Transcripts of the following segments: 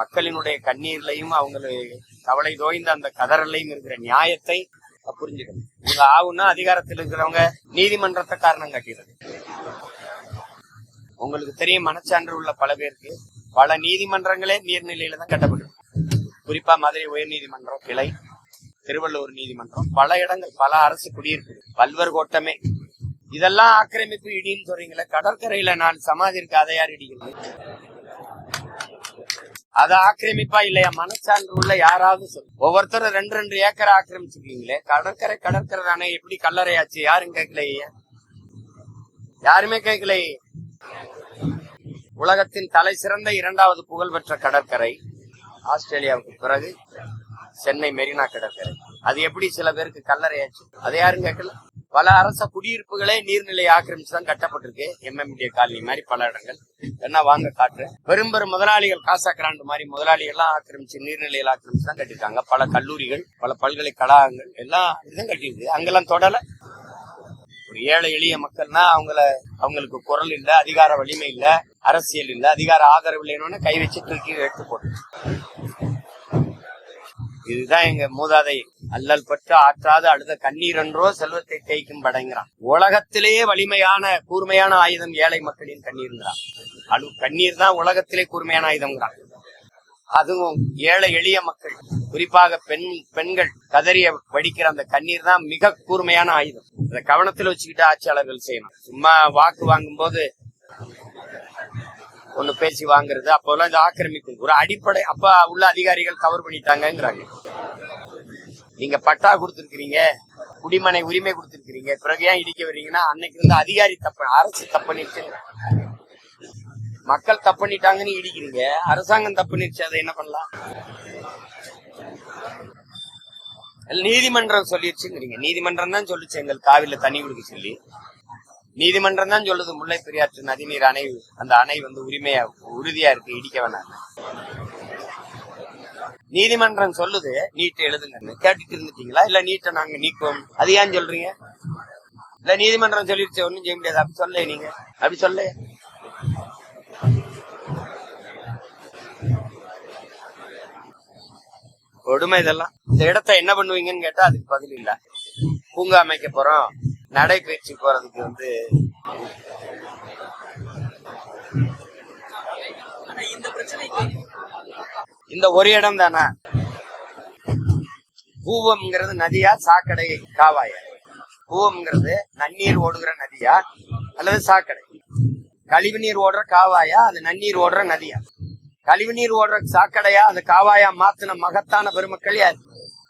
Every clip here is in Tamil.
மக்களினுடைய கண்ணீர்லையும் அவங்களுடைய கவலை தோய்ந்த அந்த கதறலையும் இருக்கிற நியாயத்தை புரிஞ்சுக்கணும். இவங்க ஆகுன்னா அதிகாரத்தில் இருக்கிறவங்க நீதிமன்றத்தை காரணம் காட்டிடுறது. உங்களுக்கு தெரியும் மனச்சான்று உள்ள பல பேருக்கு பல நீதிமன்றங்களே நீர்நிலையில தான் கட்டப்படும் குறிப்பா மதுரை உயர்நீதிமன்றம் கிளை திருவள்ளூர் நீதிமன்றம் பல இடங்கள் பல அரசு குடியிருப்பு பல்வர் கோட்டமே. இதெல்லாம் ஆக்கிரமிப்பு இடின்னு சொல்றீங்களே கடற்கரையில நான் சமாதி இருக்கு அதை யார் இடிக்கிறது? அது ஆக்கிரமிப்பா இல்லையா? மனச்சான்று உள்ள யாராவது சொல்லு ஒவ்வொருத்தரும் ரெண்டு ரெண்டு ஏக்கர் ஆக்கிரமிச்சிருக்கீங்களே? கடற்கரை கடற்கரை தானே எப்படி கல்லறையாச்சு? யாரும் கேட்கலையே? யாருமே கேட்கலையே? உலகத்தின் தலை சிறந்த இரண்டாவது புகழ்பெற்ற கடற்கரை ஆஸ்திரேலியாவுக்கு பிறகு சென்னை மெரினா கடற்கரை. அது எப்படி சில பேருக்கு கல்லறையாச்சு? அதை யாரும் கேட்கல? பல அரச குடியிருப்புகளே நீர்நிலை ஆக்கிரமிச்சு தான் கட்டப்பட்டிருக்கு எம்எம்டி காலனி மாதிரி பல இடங்கள். என்ன வாங்க காட்டுறேன் பெரும் பெரும் முதலாளிகள் காசா கிராண்டு மாதிரி முதலாளிகள்லாம் ஆக்கிரமிச்சு நீர்நிலையில் ஆக்கிரமிச்சு தான் கட்டிருக்காங்க பல கல்லூரிகள் பல பல்கலைக்கழகங்கள் எல்லாம் இதுதான் கட்டியிருக்கு. அங்கெல்லாம் தொடல. ஒரு ஏழை எளிய மக்கள்னா அவங்கள அவங்களுக்கு குரல் இல்ல அதிகார வலிமை இல்ல அரசியல் இல்ல அதிகார ஆதரவு இல்லைன்னு கை வச்சு தூக்கி எடுத்து போட்டு இதுதான் எங்க மூதாதை அல்லல் பற்று ஆற்றாது அழுத கண்ணீர் என்றோ செல்வத்தை தேய்க்கும் படைங்கிறான். உலகத்திலேயே வலிமையான கூர்மையான ஆயுதம் ஏழை மக்களின் கண்ணீர்ங்கிறான். அழு கண்ணீர் தான் உலகத்திலே கூர்மையான ஆயுதம்ங்கிறான். அதுவும் ஏழை எளிய மக்கள் குறிப்பாக பெண் பெண்கள் கதறிய வடிக்கிற அந்த கண்ணீர் தான் மிக கூர்மையான ஆயுதம். அதை கவனத்தில் வச்சுக்கிட்டு ஆட்சியாளர்கள் செய்யணும். சும்மா வாக்கு வாங்கும் போது ஒண்ணு பேசி வாங்குறது அப்போல்லாம் இது ஆக்கிரமிக்கும் ஒரு அடிப்படை அப்ப உள்ள அதிகாரிகள் கவர் பண்ணிட்டாங்கிறாங்க நீங்க பட்டா கொடுத்திருக்கிறீங்க குடிமனை உரிமை கொடுத்திருக்கிறீங்க பிறகு ஏன் இடிக்க வர்றீங்கன்னா அன்னைக்கு இருந்த அதிகாரி தப்பு அரசு தப்புனிச்சு மக்கள் தப்புனிட்டாங்கன்னு இடிக்கிறீங்க அரசாங்கம் தப்புனிச்சு அதை என்ன பண்ணலாம்? நீதிமன்றம் சொல்லிடுச்சுங்கிறீங்க. நீதிமன்றம் தான் சொல்லிச்சு எங்கள் காவிரில தண்ணி கொடுக்க சொல்லி. நீதிமன்றம் தான் சொல்லுது முல்லை பெரியாற்று நதிநீர் அணை அந்த அணை வந்து உரிமையா உறுதியா இருக்கு இடிக்க வேணாம் நீதிமன்றம் சொல்லுது நீட் எழுதுங்கன்னு. கேட்டுட்டு இருந்துட்டீங்களா? இல்ல நீட்டை நாங்க நீக்குவோம். அது ஏன் சொல்றீங்க? இல்ல நீதிமன்றம் சொல்லிருச்சு ஒன்னும் செய்ய முடியாது. அப்படி சொல்ல நீங்க. அப்படி சொல்ல கொடுமை இதெல்லாம். இந்த இடத்த என்ன பண்ணுவீங்கன்னு கேட்டா அதுக்கு பதில் இல்ல. பூங்கா அமைக்க போறோம். நடைபயிற்சி போறதுக்கு வந்து இந்த இந்த ஒரு இடம் தானா? பூவம்ங்கிறது நதியா சாக்கடை காவாயா. பூவம்ங்கிறது நன்னீர் ஓடுகிற நதியா அல்லது சாக்கடை? கழிவு நீர் ஓடுற காவாயா அது நன்னீர் ஓடுற நதியா? கழிவு நீர் ஓடுற சாக்கடையா அது காவாயா மாத்தின மகத்தான பெருமக்கள் யார்?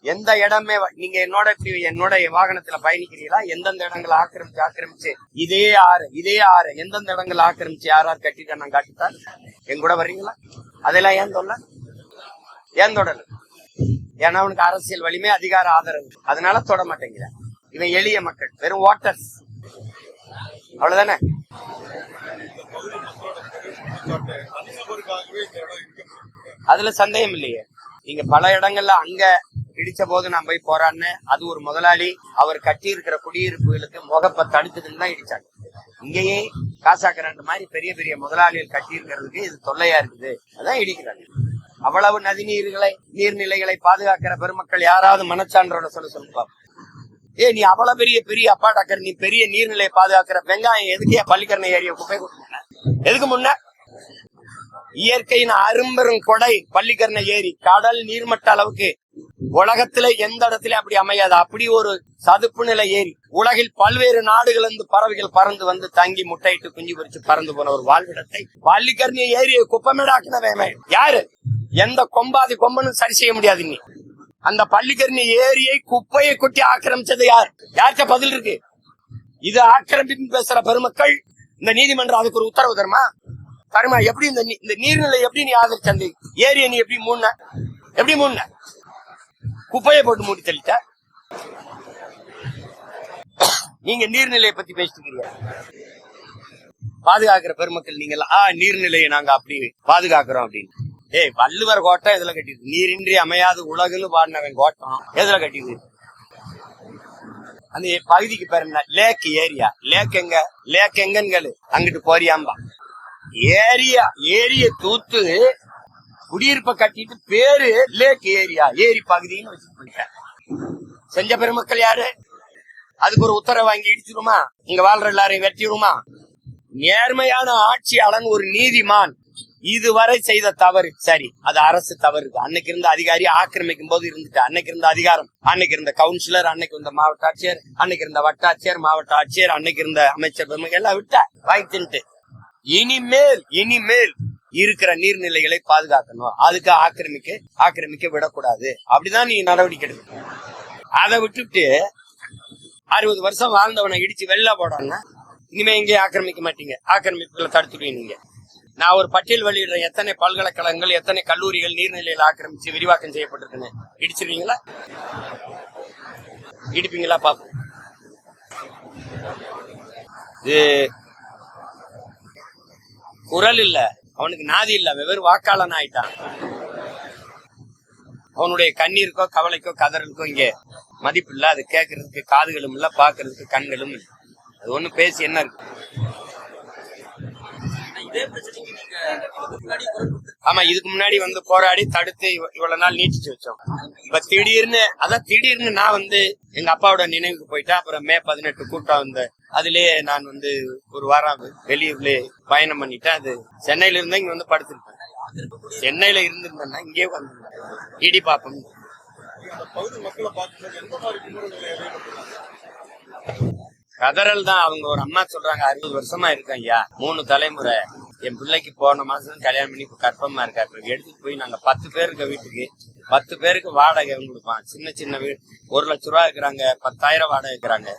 எந்த இடமே நீங்க என்னோட இப்படி என்னோட வாகனத்துல பயணிக்கிறீங்களா? எந்தெந்த இடங்களை ஆக்கிரமிச்சு ஆக்கிரமிச்சு? இதே ஆறு இதே ஆறு. எந்தெந்த இடங்களை ஆக்கிரமிச்சு யார் யார் கட்டிட்டு நான் காட்டுத்தான் என் கூட வர்றீங்களா? அதெல்லாம் ஏன் சொல்ல ஏன் தொடல? ஏன்னா அவனுக்கு அரசியல் வலிமை அதிகார ஆதரவு. அதனால தொட மாட்டேங்கிறான் இவன் எளிய மக்கள் வெறும் வாட்டர்ஸ் அவ்வளவுதானே? அதுல சந்தேகம் இல்லையே. நீங்க பல இடங்கள்ல அங்க இடிச்ச போது நான் போய் போராடினேன். அது ஒரு முதலாளி. அவர் கட்டி இருக்கிற குடியிருப்புகளுக்கு முகப்ப தடுக்குதுன்னு தான் இடிச்சாங்க. இங்கேயே காசாக்கரண்ட் மாதிரி பெரிய பெரிய முதலாளிகள் கட்டி இருக்கிறதுக்கு இது தொல்லையா இருக்குது. அதான் இடிக்கிறாங்க. அவ்வளவு நதிநீர்களை நீர்நிலைகளை பாதுகாக்கிற பெருமக்கள் யாராவது மனச்சான்றோட சொல்ல சொல்லுப்பா ஏ நீ அவ்வளவு பெரிய பெரிய அப்பாடாக்கர் நீ பெரிய நீர்நிலையை பாதுகாக்கிற வெங்காயம் எதுக்கே பள்ளிக்கரணை ஏரிய குப்பை எதுக்கு முன்ன? இயற்கையின் அரும்பெரும் கொடை பள்ளிக்கரணை ஏரி கடல் நீர்மட்ட அளவுக்கு உலகத்துல எந்த இடத்துல அப்படி அமையாது. அப்படி ஒரு சதுப்பு நிலை ஏரி. உலகில் பல்வேறு நாடுகள் இருந்து பறவைகள் பறந்து வந்து தங்கி முட்டையிட்டு குஞ்சு பொரிச்சு பறந்து போன ஒரு வாழ்விடத்தை பள்ளிக்கரணை ஏரியை குப்பமேடாக்குனவே யாரு? எந்த கொம்பாதி கொம்பனும் சரி செய்ய முடியாது நீ. அந்த பள்ளிக்கரணி ஏரியை குப்பையை கொட்டி ஆக்கிரமிச்சது யார்? யார்கிட்ட பதில் இருக்கு? இது ஆக்கிரமிப்பு பேசுற பெருமக்கள் இந்த நீதிமன்றம் அதுக்கு ஒரு உத்தரவு தருமா? தருமா? எப்படி இந்த இந்த நீர்நிலை எப்படி நீ ஆதரிச்ச அந்த ஏரியை நீ எப்படி மூண எப்படி மூண குப்பையை போட்டு மூடி தள்ளிட்ட நீங்க நீர்நிலையை பத்தி பேசிட்டு இருக்கீங்க பாதுகாக்கிற பெருமக்கள் நீங்க ஆ நீர்நிலையை நாங்க அப்படி பாதுகாக்கிறோம் அப்படின்னு. ஏய் வள்ளுவர் கோட்டம் எதுல கட்டிது நீரின்றி அமையாது உலகுன்னு பாடினவன் கோட்டம் எதுல கட்டிது அந்த பகுதிக்கு பேர் என்ன? லேக் ஏரியா லேக் எங்க? லேக் எங்கன்னு அங்கிட்டு போறியாம்பா. ஏரியா ஏரிய தூத்து குடியிருப்ப கட்டிட்டு பேரு லேக் ஏரியா ஏரி பகுதின்னு வச்சுட்டு செஞ்ச பெருமக்கள் யாரு? அதுக்கு ஒரு உத்தரவு வாங்கி இடிச்சிருமா? இங்க வாழ்ற எல்லாரையும் வெட்டிடுமா நேர்மையான ஆட்சியாளன் ஒரு நீதிமான். இதுவரை செய்த தவறு. சரி அது அரசு தவறு. அன்னைக்கு இருந்த அதிகாரி ஆக்கிரமிக்கும் போது இருந்துட்டு. அன்னைக்கு இருந்த அதிகாரம் அன்னைக்கு இருந்த கவுன்சிலர் அன்னைக்கு இருந்த மாவட்ட ஆட்சியர் அன்னைக்கு இருந்த வட்டாட்சியர் மாவட்ட ஆட்சியர் அன்னைக்கு இருந்த அமைச்சர் எல்லாம் விட்ட வாங்கி தின்ட்டு இனிமேல் இனிமேல் இருக்கிற நீர்நிலைகளை பாதுகாக்கணும். அதுக்கு ஆக்கிரமிக்க ஆக்கிரமிக்க விடக்கூடாது. அப்படிதான் நீ நடவடிக்கை எடுக்கணும் அதை விட்டுட்டு அறுபது வருஷம் வாழ்ந்தவனை இடிச்சு வெளில போடணும்னா இனிமே இங்கே ஆக்கிரமிக்க மாட்டீங்க. ஆக்கிரமிப்புகளை தடுத்துடுவீங்க நீங்க. நான் ஒரு பட்டியல் வெளியிடுறேன் எத்தனை பல்கலைக்கழகங்கள் எத்தனை கல்லூரிகள் நீர்நிலையில் ஆக்கிரமிச்சு விரிவாக்கம் செய்யப்பட்டிருக்குன்னு இடிச்சிருவீங்களா? இடிப்பீங்களா பாப்போம். இது குரல் இல்ல. அவனுக்கு நாதி இல்ல. வெவ்வேறு வாக்காளன் ஆயிட்டான். அவனுடைய கண்ணீருக்கோ கவலைக்கோ கதறலுக்கோ இங்க மதிப்பு இல்ல. அது கேட்கறதுக்கு காதுகளும் இல்ல பாக்குறதுக்கு கண்களும் இல்லை. அது ஒண்ணு பேசி என்ன இருக்கு இதே பிரச்சனைக்கு நீங்க இதுக்கு முன்னாடி குரல் கொடுத்து ஆமா இதுக்கு முன்னாடி வந்து போராடி தடுத்து இவ்வளவு நாள் நீட்டிச்சு வச்சோம். இப்ப திடீர்னு அதான் திடீர்னு நான் வந்து எங்க அப்பாவோட நினைவுக்கு போயிட்டா அப்புறம் மே பதினெட்டு கூட்டம் வந்து அதுலயே நான் வந்து ஒரு வாரம் வெளியூர்ல பயணம் பண்ணிட்டேன். அது சென்னையில இருந்தா இங்க வந்து படுத்திருப்பேன். சென்னையில இருந்திருந்தேன்னா இங்கே வந்து இடி பாப்பம். கதறல் தான். அவங்க ஒரு அம்மா சொல்றாங்க அறுபது வருஷமா இருக்கேன் ஐயா. மூணு தலைமுறை. என் பிள்ளைக்கு போன மாசம் கல்யாணம் பண்ணி இப்ப கற்பமா இருக்கா இப்ப எடுத்துட்டு போய் நாங்க பத்து பேர் இருக்க வீட்டுக்கு பத்து பேருக்கு வாடகை கொடுப்பான். சின்ன சின்ன வீடு ஒரு லட்ச ரூபா இருக்கிறாங்க பத்தாயிரம் வாடகை இருக்கிறாங்க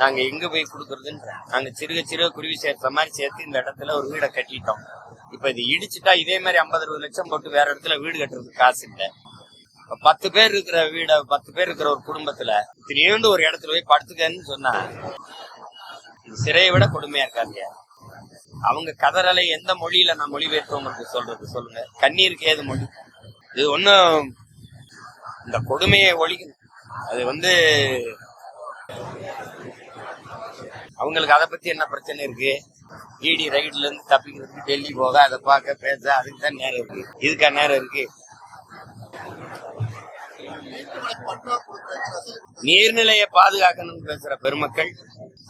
நாங்க எங்க போய் கொடுக்கறதுன்ற நாங்க சிறுக சிறுக குருவி சேர்த்த மாதிரி சேர்த்து இந்த இடத்துல ஒரு வீடை கட்டிட்டோம். இப்ப இது இடிச்சுட்டா இதே மாதிரி ஐம்பது அறுபது லட்சம் போட்டு வேற இடத்துல வீடு கட்டுறதுக்கு காசு இல்லை. பத்து பேர் இருக்கிற வீட பத்து பேர் இருக்கிற ஒரு குடும்பத்துல திடீர்னு ஒரு இடத்துல போய் படுத்துக்கன்னு சொன்னா சிறையை விட கொடுமையா இருக்காங்க அவங்க கதறலை எந்த மொழியில நான் மொழிபெயர்த்து சொல்றது சொல்லுங்க. கண்ணீருக்கு ஏது மொழி? இது ஒண்ணும் இந்த கொடுமையை ஒழிக்கணும். அது வந்து அவங்களுக்கு அதை பத்தி என்ன பிரச்சனை இருக்கு? ஈடி ரைட்ல இருந்து தப்பிக்கிறதுக்கு டெல்லி போக அதை பார்க்க பேச அதுக்கு தான் நேரம் இருக்கு. இதுக்கா நேரம் இருக்கு? நீர்நிலையை பாதுகாக்கணும்னு பேசுற பெருமக்கள்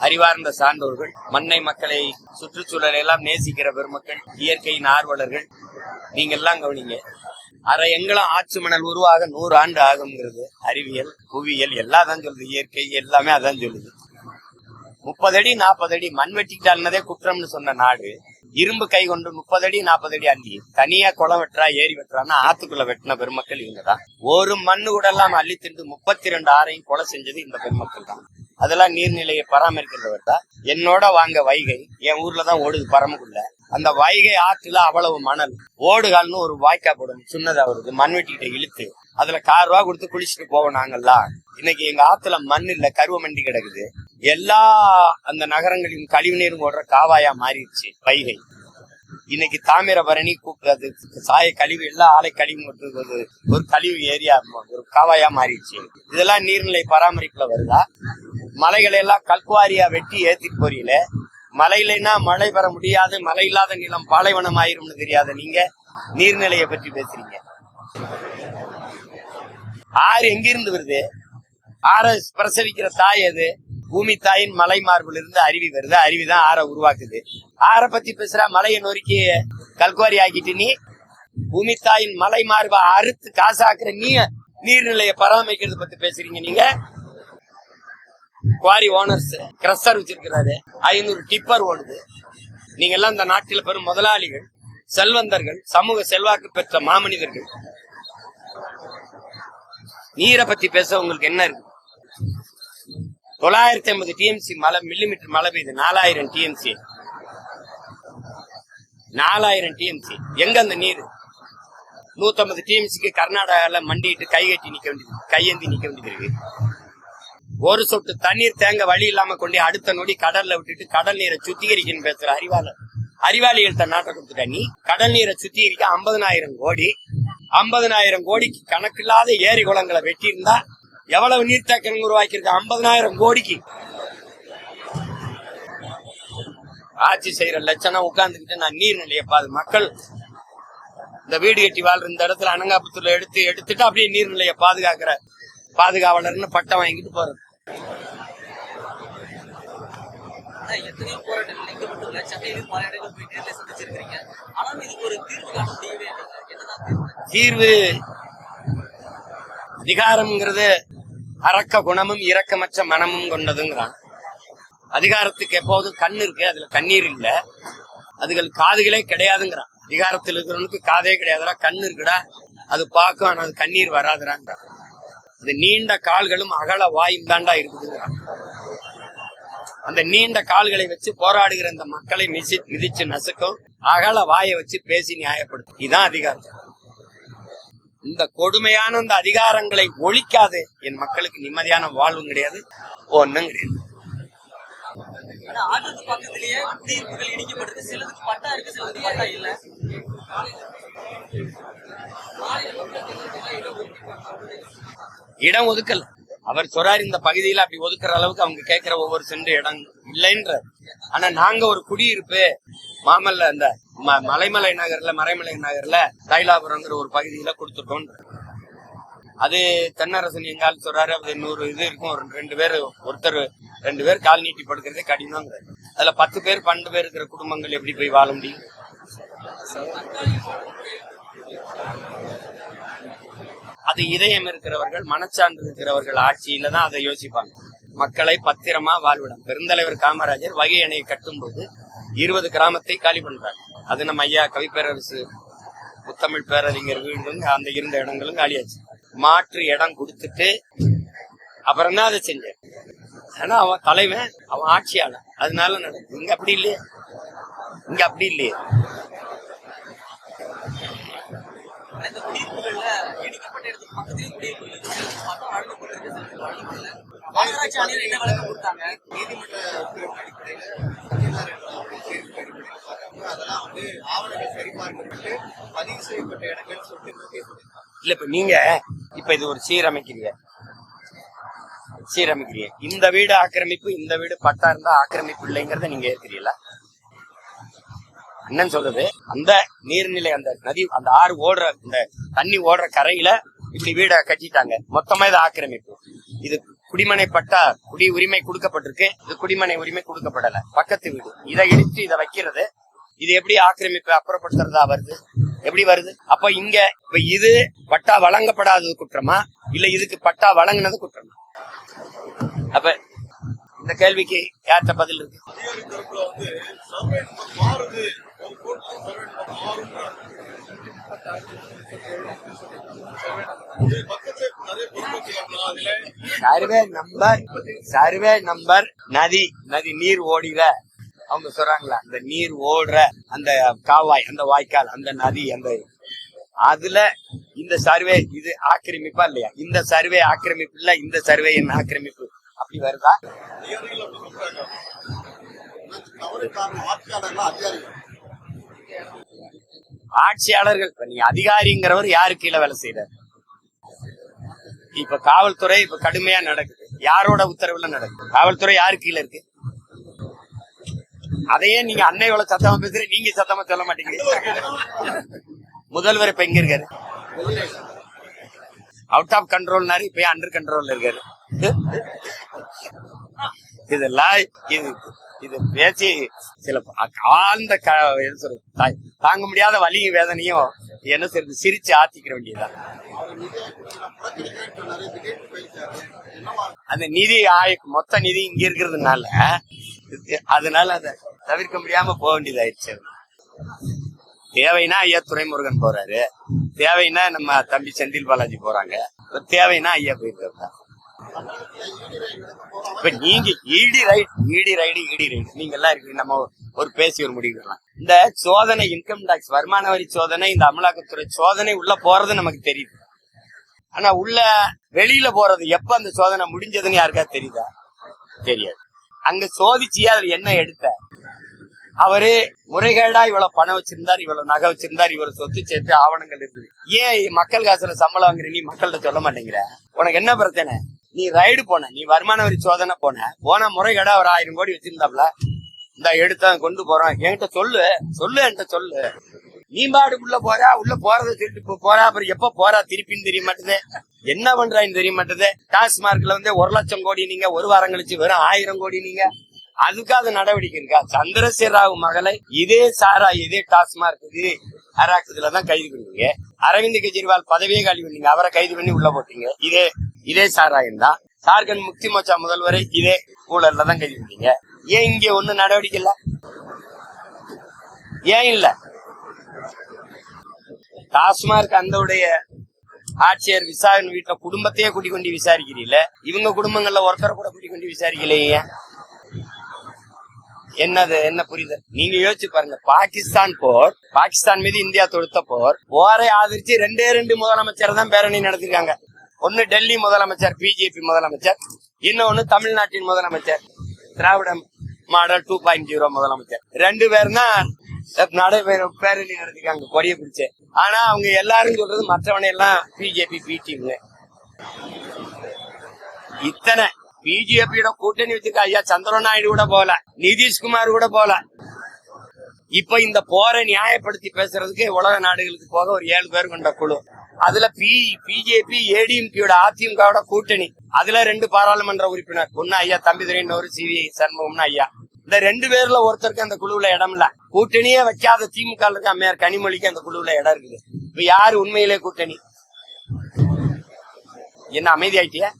அறிவார்ந்த சான்றோர்கள் மண்ணை மக்களை சுற்றுச்சூழலை எல்லாம் நேசிக்கிற பெருமக்கள் இயற்கையின் ஆர்வலர்கள். நீங்க எல்லாம் கவனிங்க. அரை எங்களும் ஆற்று மணல் உருவாக நூறு ஆண்டு ஆகுங்கிறது அறிவியல் புவியியல் எல்லாம் தான் சொல்லுது. இயற்கை எல்லாமே அதான் சொல்லுது. முப்பது அடி நாற்பது அடி மண் வெட்டிக்கிட்டாலுனதே குற்றம்னு சொன்ன நாடு இரும்பு கை கொண்டு முப்பது அடி நாற்பது அடி அள்ளி தனியா குளம் வெட்டுறா ஏரி வெட்டுறான்னா ஆத்துக்குள்ள வெட்டின பெருமக்கள் இவங்க தான் ஒரு மண்ணு கூட எல்லாம் அள்ளி திண்டு முப்பத்தி ரெண்டு ஆறையும் கொலை செஞ்சது இந்த பெருமக்கள் தான். அதெல்லாம் நீர்நிலையை பராமரிக்கிறவர் தான். என்னோட வாங்க வைகை என் ஊர்ல தான் ஓடுது பரமக்குள்ள அந்த வைகை ஆற்றுல அவ்வளவு மணல். ஓடுகால்னு ஒரு வாய்க்கா போடும் சின்னதா வருது மண்வெட்டிக்கிட்ட இழுத்து. அதுல கார் ரூபா கொடுத்து குளிச்சுட்டு போவோம் நாங்கெல்லாம் இன்னைக்கு எங்க ஆத்துல மண் இல்ல கருவ மண்டி கிடக்குது. எல்லா அந்த நகரங்களின் கழிவு நீரும் ஓடுற காவாயா மாறிடுச்சு வைகை. இன்னைக்கு தாமிரபரணி கூப்பிடுறது சாய கழிவு எல்லா ஆலை கழிவு ஒரு ஒரு கழிவு ஏரியா ஒரு காவாயா மாறிடுச்சு. இதெல்லாம் நீர்நிலை பராமரிப்புல வருதா? மலைகளை எல்லாம் கல்குவாரியா வெட்டி ஏத்திட்டு போறீங்களே? மழை மழை பெற முடியாது மழை இல்லாத நிலம் பாலைவனம் ஆயிரும்னு தெரியாத நீங்க நீர்நிலையை பற்றி பேசுறீங்க. ஆறு எங்கிருந்து வருது? ஆற பிரசவிக்கிற தாய் அது பூமி தாயின் மலை மார்பில் இருந்து அருவி வருது. அருவி தான் ஆற உருவாக்குது. ஆற பத்தி பேசுற மலையை நொறுக்கி கல்குவாரி ஆக்கிட்டு நீ. பூமி தாயின் மலை மார்பை அறுத்து காசாக்குற நீ நீர்நிலையை பராமரிக்கிறது பத்தி பேசுறீங்க நீங்க. குவாரி ஓனர்ஸ் கிரஷர் வச்சிருக்கிறாரு. ஐநூறு டிப்பர் ஓடுது. நீங்க எல்லாம் இந்த நாட்டில் பெரும் முதலாளிகள் செல்வந்தர்கள் சமூக செல்வாக்கு பெற்ற மாமனிதர்கள். நீரை பத்தி பேச உங்களுக்கு என்ன இருக்கு? தொள்ளாயிரத்தி ஐம்பது டிஎம்சி மழை மில்லிமீட்டர் மழை பெய்யுது நாலாயிரம் டிஎம்சி நாலாயிரம் டிஎம்சி எங்க அந்த நீர்? நூத்தம்பது டிஎம்சிக்கு கர்நாடகால மண்டிட்டு கை கட்டி நிக்க வேண்டியது கையேந்தி நிக்க வேண்டியது இருக்கு. ஒரு சொட்டு தண்ணீர் தேங்க வழி இல்லாம கொண்டு அடுத்த நொடி கடல்ல விட்டுட்டு கடல் நீரை சுத்திகரிக்கணும் பேசுற அறிவாளர். அறிவாளிகள்ட்ட நாட்டை கொடுத்துட்ட நீ கடல் நீரை சுத்திகரிக்க ஐம்பதனாயிரம் கோடி. ஐம்பதனாயிரம் கோடிக்கு கணக்கில்லாத ஏரி குளங்களை வெட்டியிருந்தா எவ்வளவு எவ்வளவு நீர்த்தேக்கம் உருவாக்கியிருக்க? ஐம்பதனாயிரம் கோடிக்கு. ஆட்சி செய்யற லட்சணம் உட்கார்ந்துக்கிட்டு நான் நீர்நிலையை பாது மக்கள் இந்த வீடு கட்டி வாழ்ற இந்த இடத்துல அனங்காபுத்தூர்ல எடுத்து எடுத்துட்டு அப்படியே நீர்நிலையை பாதுகாக்கிற பாதுகாவலர்னு பட்டம் வாங்கிட்டு போறது. எத்தனையோ போராட்டங்கள் இங்க மட்டும் இல்ல சென்னையிலும் பல இடங்கள் போய் நேரில் சந்திச்சிருக்கீங்க ஆனாலும் இதுக்கு ஒரு தீர்வு காண முடியவே என்னதான் தீர்வு? அதிகாரம்ங்கிறது அரக்க குணமும் இரக்கமற்ற மனமும் கொண்டதுங்கிறான். அதிகாரத்துக்கு எப்போதும் கண் இருக்கு அதுல கண்ணீர் இல்ல. அதுகள் காதுகளே கிடையாதுங்கிறான். அதிகாரத்தில் இருக்கிறவனுக்கு காதே கிடையாதுடா கண் இருக்குடா. அது பார்க்கும் ஆனா அது கண்ணீர் வராதுடாங்கிறான். அது நீண்ட கால்களும் அகல வாயும் தாண்டா இருக்குதுங்கிறான் அந்த நீண்ட கால்களை வச்சு போராடுகிற இந்த மக்களை மிதி மிதிச்சு நசுக்கும் அகல வாயை வச்சு பேசி நியாயப்படுத்தும். இதுதான் அதிகாரம். இந்த கொடுமையான இந்த அதிகாரங்களை ஒழிக்காது. என் மக்களுக்கு நிம்மதியான வாழ்வும் கிடையாது ஒன்றும் கிடையாது. பட்டா இடம் ஒதுக்கல. அவர் சொல்றாரு இந்த பகுதியில அப்படி ஒதுக்குற அளவுக்கு அவங்க கேட்கிற ஒவ்வொரு சென்று இடம் இல்லைன்ற ஆனா நாங்க ஒரு குடியிருப்பு மாமல்ல அந்த ம- மலைமலை நகர்ல மறைமலை நகர்ல தைலாபுரங்கிற ஒரு பகுதியில கொடுத்துட்டோம் அது தென்னரசன் எங்கால் சொல்றாரு அது நூறு இது இருக்கும். ஒரு ரெண்டு பேர் ஒருத்தர் ரெண்டு பேர் கால் நீட்டி படுக்கிறதே கடினங்கிறாரு அதுல பத்து பேர் பன்னெண்டு பேர் இருக்கிற குடும்பங்கள் எப்படி போய் வாழ முடியும்? அது இதயம் இருக்கிறவர்கள் மனச்சான்று இருக்கிறவர்கள் ஆட்சியில தான் அதை யோசிப்பாங்க. மக்களை பத்திரமா வாழ்விடம். பெருந்தலைவர் காமராஜர் வகை அணையை கட்டும்போது இருபது கிராமத்தை காலி பண்றாங்க அது நம்ம ஐயா கவிப்பேரரசு முத்தமிழ் பேரறிஞர் வீடும் அந்த இருந்த இடங்களும் காலியாச்சு. மாற்று இடம் கொடுத்துட்டு அப்புறம் தான் அதை செஞ்சேன். ஆனா அவன் தலைவன் அவன் ஆட்சியாளன். அதனால நடக்கும் இங்க அப்படி இல்லையே. இங்க அப்படி இல்லையே ஆனா இந்த குடியிருப்புகள்ல இடிக்கப்பட்ட இடத்துக்கு மாநகராட்சி ஆணையர் என்ன கொடுத்தாங்க நீதிமன்ற அடிப்படையில் அதெல்லாம் வந்து ஆவணங்கள் சரிபார்க்கப்பட்டு பதிவு செய்யப்பட்ட இடங்கள் சொல்லிட்டு இல்ல இப்ப நீங்க இப்ப இது ஒரு சீரமைக்கிறீங்க. சீரமைக்கிறீங்க. இந்த வீடு ஆக்கிரமிப்பு இந்த வீடு பட்டா இருந்தா ஆக்கிரமிப்பு இல்லைங்கிறத நீங்க ஏற்கிறீங்களா அண்ணன் சொல்றது அந்த நீர்நிலை அந்த நதி அந்த ஆறு ஓடுற இந்த தண்ணி ஓடுற கரையில இப்படி வீட கட்டிட்டாங்க. மொத்தமா இது ஆக்கிரமிப்பு. இது குடிமனை பட்டா குடி உரிமை கொடுக்கப்பட்டிருக்கு. இது குடிமனை உரிமை கொடுக்கப்படல. பக்கத்து வீடு. இதை இடித்து இதை வைக்கிறது. இது எப்படி ஆக்கிரமிப்பு அப்புறப்படுத்துறதா வருது? எப்படி வருது? அப்ப இங்க இப்ப இது பட்டா வழங்கப்படாதது குற்றமா? இல்ல இதுக்கு பட்டா வழங்கினது குற்றமா? அப்ப இந்த கேள்விக்கு யார்கிட்ட பதில் இருக்கு? Survey number survey number survey number நதி நதி நீர் ஓடிற. அவங்க சொல்றாங்களா அந்த நீர் ஓடுற அந்த காவாய் அந்த வாய்க்கால் அந்த நதி அந்த அதுல இந்த சர்வே இது ஆக்கிரமிப்பா இல்லையா? இந்த சர்வே ஆக்கிரமிப்பு இல்ல இந்த சர்வே என்ன ஆக்கிரமிப்பு? அப்படி வருதா அதிகாரிகள் அப்படி சொல்றாங்க தவறு காரணம் ஆட்சியாளர்கள் இப்ப நீங்க அதிகாரிங்கிறவர் யாரு கீழே வேலை செய்யறாரு இப்ப காவல்துறை இப்ப கடுமையா நடக்குது. யாரோட உத்தரவுல நடக்குது? காவல்துறை யாரு கீழே இருக்கு? அதையே நீங்க அன்னை உள்ள சத்தமா பேசுற நீங்க சத்தமா சொல்ல மாட்டீங்க. முதல்வர் இப்ப எங்க இருக்காரு? அவுட் ஆஃப் கண்ட்ரோல்னாரு இப்ப அண்டர் கண்ட்ரோல்ல இருக்காரு? இதெல்லாம் இது இது பேசி சில ஆழ்ந்த க- என்ன சொல்றது, தாங்க முடியாத வலியும் வேதனையும் என்ன செய்யறது சிரிச்சு ஆத்திக்கிற வேண்டியதுதான். அந்த நிதி ஆய மொத்த நிதி இங்க இருக்கிறதுனால இது- அதனால அதை தவிர்க்க முடியாம போக வேண்டியதாயிடுச்சு. தேவைன்னா ஐயா துரைமுருகன் போறாரு. தேவைன்னா நம்ம தம்பி செந்தில் பாலாஜி போறாங்க. தேவைன்னா ஐயா போயிருக்காரு. இப்ப நீங்க ED raid ED raid ED raid. நீங்க எல்லாம் இருக்கு நம்ம ஒரு பேசி ஒரு முடிவு பண்ணலாம் இந்த சோதனை இன்கம் டாக்ஸ் வருமான வரி சோதனை இந்த அமலாக்கத்துறை சோதனை உள்ள போறது நமக்கு தெரியுது. ஆனா உள்ள வெளியில போறது எப்ப அந்த சோதனை முடிஞ்சதுன்னு யாருக்கா தெரியுதா? தெரியாது. அங்க சோதிச்சு அதுல என்ன எடுத்த? அவரு முறைகேடா இவ்வளவு பணம் வச்சிருந்தார் இவ்வளவு நகை வச்சிருந்தார் இவ்வளவு சொத்து சேர்த்து ஆவணங்கள் இருக்குது ஏன் மக்கள் காசுல சம்பளம் வாங்குற நீ மக்கள்கிட்ட சொல்ல மாட்டேங்கிற? உனக்கு என்ன பிரச்சனை? நீ ரைடு போன நீ வருமான வரி சோதனை போன போன முறைகேடா ஒரு ஆயிரம் கோடி வச்சிருந்தாப்ல இந்த எடுத்த கொண்டு போறோம் என்கிட்ட சொல்லு சொல்லு என்கிட்ட சொல்லு. நீ உள்ள போறா உள்ள போறதை திருட்டு போறா அப்புறம் எப்ப போறா திருப்பின்னு தெரிய மாட்டேது. என்ன பண்றான்னு தெரிய மாட்டேது. டாஸ்மார்க்ல வந்து ஒரு லட்சம் கோடி நீங்க ஒரு வாரம் கழிச்சு வெறும் ஆயிரம் கோடி நீங்க. அதுக்காக நடவடிக்கை இருக்கா? சந்திரசேகர் ராவ் மகளை இதே சாரா இதே டாஸ்மார்க் இது அராக்குதுல தான் கைது பண்ணீங்க. அரவிந்த் கெஜ்ரிவால் பதவியே காலி பண்ணீங்க அவரை கைது பண்ணி உள்ள போட்டீங்க. இதே இதே சாராயம் தான் ஜார்க்கண்ட் முக்தி மோச்சா முதல்வரை இதே ஊழல்ல தான் கைது பண்ணீங்க. ஏன் இங்க ஒன்னும் நடவடிக்கை இல்ல? ஏன் இல்ல? டாஸ்மார்க் அந்த உடைய ஆட்சியர் விசாரணை வீட்டுல குடும்பத்தையே கூட்டி கொண்டு விசாரிக்கிறீல்ல? இவங்க குடும்பங்கள்ல ஒருத்தரை கூட கூட்டி கொண்டு விசாரிக்கலையே என்னது என்ன புரியுது? நீங்க யோசிச்சு பாருங்க. பாகிஸ்தான் போர் பாகிஸ்தான் மீது இந்தியா தொடுத்த போர் போரை ஆதரிச்சு ரெண்டே ரெண்டு முதலமைச்சர் தான் பேரணி நடத்திருக்காங்க. ஒன்னு டெல்லி முதலமைச்சர் பிஜேபி முதலமைச்சர் இன்னொன்னு தமிழ்நாட்டின் முதலமைச்சர் Dravida model two point zero முதலமைச்சர். ரெண்டு பேரும் தான் நடைபெற பேரணி நடத்திருக்காங்க கொடிய பிடிச்சு. ஆனா அவங்க எல்லாரும் சொல்றது மற்றவனை எல்லாம் பிஜேபி பிடிங்க இத்தனை பிஜேபியோட கூட்டணி வச்சிருக்க ஐயா சந்திரநாயுடு கூட போல நிதிஷ்குமார் கூட போல இப்ப இந்த போரை நியாயப்படுத்தி பேசுறதுக்கு உலக நாடுகளுக்கு போக ஒரு ஏழு பேர் கொண்ட குழு அதுல பி பிஜேபி ஏடிஎம்கேயோட அதிமுகவோட கூட்டணி அதுல ரெண்டு பாராளுமன்ற உறுப்பினர் ஒன்னு ஐயா தம்பிதுரை இன்னொரு சி வி சண்முகம்னு ஐயா இந்த ரெண்டு பேர்ல ஒருத்தருக்கு அந்த குழுவுல இடம் இல்ல கூட்டணியே வைக்காத திமுக இருக்க அம்மையார் கனிமொழிக்கு அந்த குழுவுல இடம் இருக்குது இப்ப யாரு உண்மையிலே கூட்டணி என்ன அமைதி ஆயிட்டியா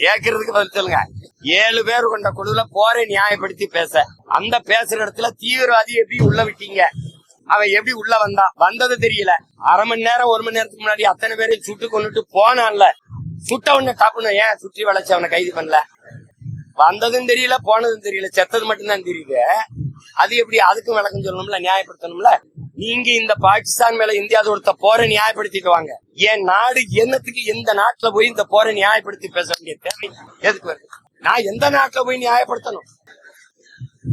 கேக்குறதுக்கு பதில் சொல்லுங்க. ஏழு பேர் கொண்ட குழுல போரை நியாயப்படுத்தி பேச. அந்த பேசுற இடத்துல தீவிரவாதி எப்படி உள்ள விட்டீங்க? அவன் எப்படி உள்ள வந்தான்? வந்தது தெரியல. அரை மணி நேரம் ஒரு மணி நேரத்துக்கு முன்னாடி அத்தனை பேரையும் சுட்டு கொண்டுட்டு போனான்ல. சுட்ட உடனே டாப்புன்னு ஏன் சுற்றி வளைச்சு அவனை கைது பண்ணல? வந்ததும் தெரியல போனதும் தெரியல. செத்தது மட்டும்தான் தெரியுது. அது எப்படி அதுக்கும் விளக்கம் சொல்லணும்ல நியாயப்படுத்தணும்ல? நீங்க இந்த பாகிஸ்தான் மேல இந்தியா தொடுத்த போரை நியாயப்படுத்திட்டு வாங்க. என் நாடு என்னத்துக்கு எந்த நாட்டுல போய் இந்த போரை நியாயப்படுத்தி பேச வேண்டிய தேவை? எதுக்கு வருது? நான் எந்த நாட்டுல போய் நியாயப்படுத்தணும்?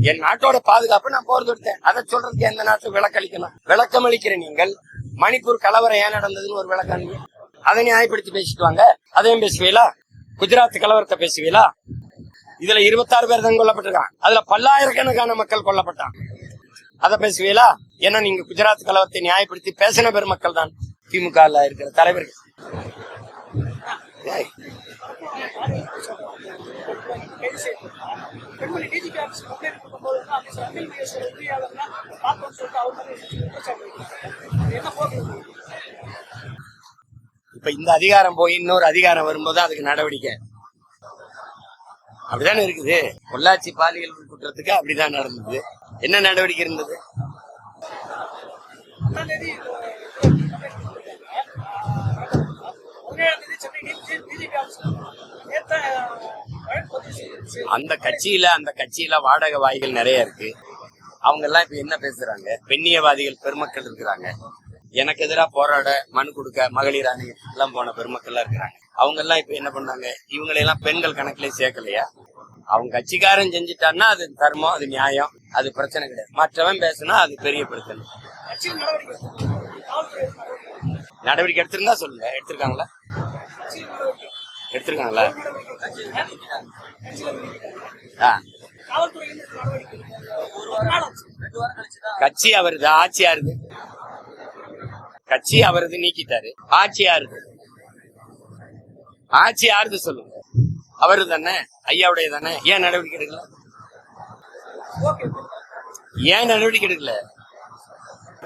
என் நாட்டோட பாதுகாப்பு நான் போர் தொடுத்தேன். அதை சொல்றதுக்கு எந்த நாட்டுல விளக்களிக்கணும்? விளக்கம் அளிக்கிற நீங்கள் மணிப்பூர் கலவரம் ஏன் நடந்ததுன்னு ஒரு விளக்கம் அதை நியாயப்படுத்தி பேசிட்டு வாங்க. அதையும் பேசுவீங்களா? குஜராத் கலவரத்தை பேசுவீங்களா? இதுல இருபத்தாறு பேர் தான் கொல்லப்பட்டிருக்கான் அதுல பல்லாயிரக்கணக்கான மக்கள் கொல்லப்பட்டான் அத பேசுவீங்களா? ஏன்னா நீங்க குஜராத் கலவரத்தை நியாயப்படுத்தி பேசின பெருமக்கள் தான் திமுக இருக்கிற தலைவர்கள். இப்ப இந்த அதிகாரம் போய் இன்னொரு அதிகாரம் வரும்போது அதுக்கு நடவடிக்கை. அப்படிதானே இருக்குது? பொள்ளாச்சி பாலியல் குற்றத்துக்கு அப்படிதான் நடந்தது. என்ன நடவடிக்கை இருந்தது? தேதி பதினேழாம் தேதி சென்னை அந்த கட்சியில அந்த கட்சியில வாடகை வாய்கள் நிறைய இருக்கு. அவங்க எல்லாம் இப்ப என்ன பேசுறாங்க? பெண்ணியவாதிகள் பெருமக்கள் இருக்கிறாங்க. எனக்கு எதிராக போராட மனு கொடுக்க மகளிர் அணி எல்லாம் போன பெருமக்கள் எல்லாம் இருக்கிறாங்க. அவங்க எல்லாம் இப்ப என்ன பண்ணாங்க? இவங்களை எல்லாம் பெண்கள் கணக்குல சேர்க்கலையா? அவங்க கட்சிக்காரன் செஞ்சுட்டான்னா அது தர்மம் அது நியாயம் அது பிரச்சனை கிடையாது. மற்றவன் பேசுனா அது பெரிய பிரச்சனை நடவடிக்கை எடுத்திருந்தா சொல்லுங்க. எடுத்திருக்காங்களா? எடுத்திருக்காங்களா? ஆ. கட்சி அவருது ஆட்சி யாருது? கட்சி அவரது நீக்கிட்டாரு. ஆட்சி யாருது? ஆட்சி யாருது சொல்லுங்க. அவரு தானே? ஐயாவுடைய தானே? ஏன் நடவடிக்கை எடுக்கல? ஏன் நடவடிக்கை எடுக்கல?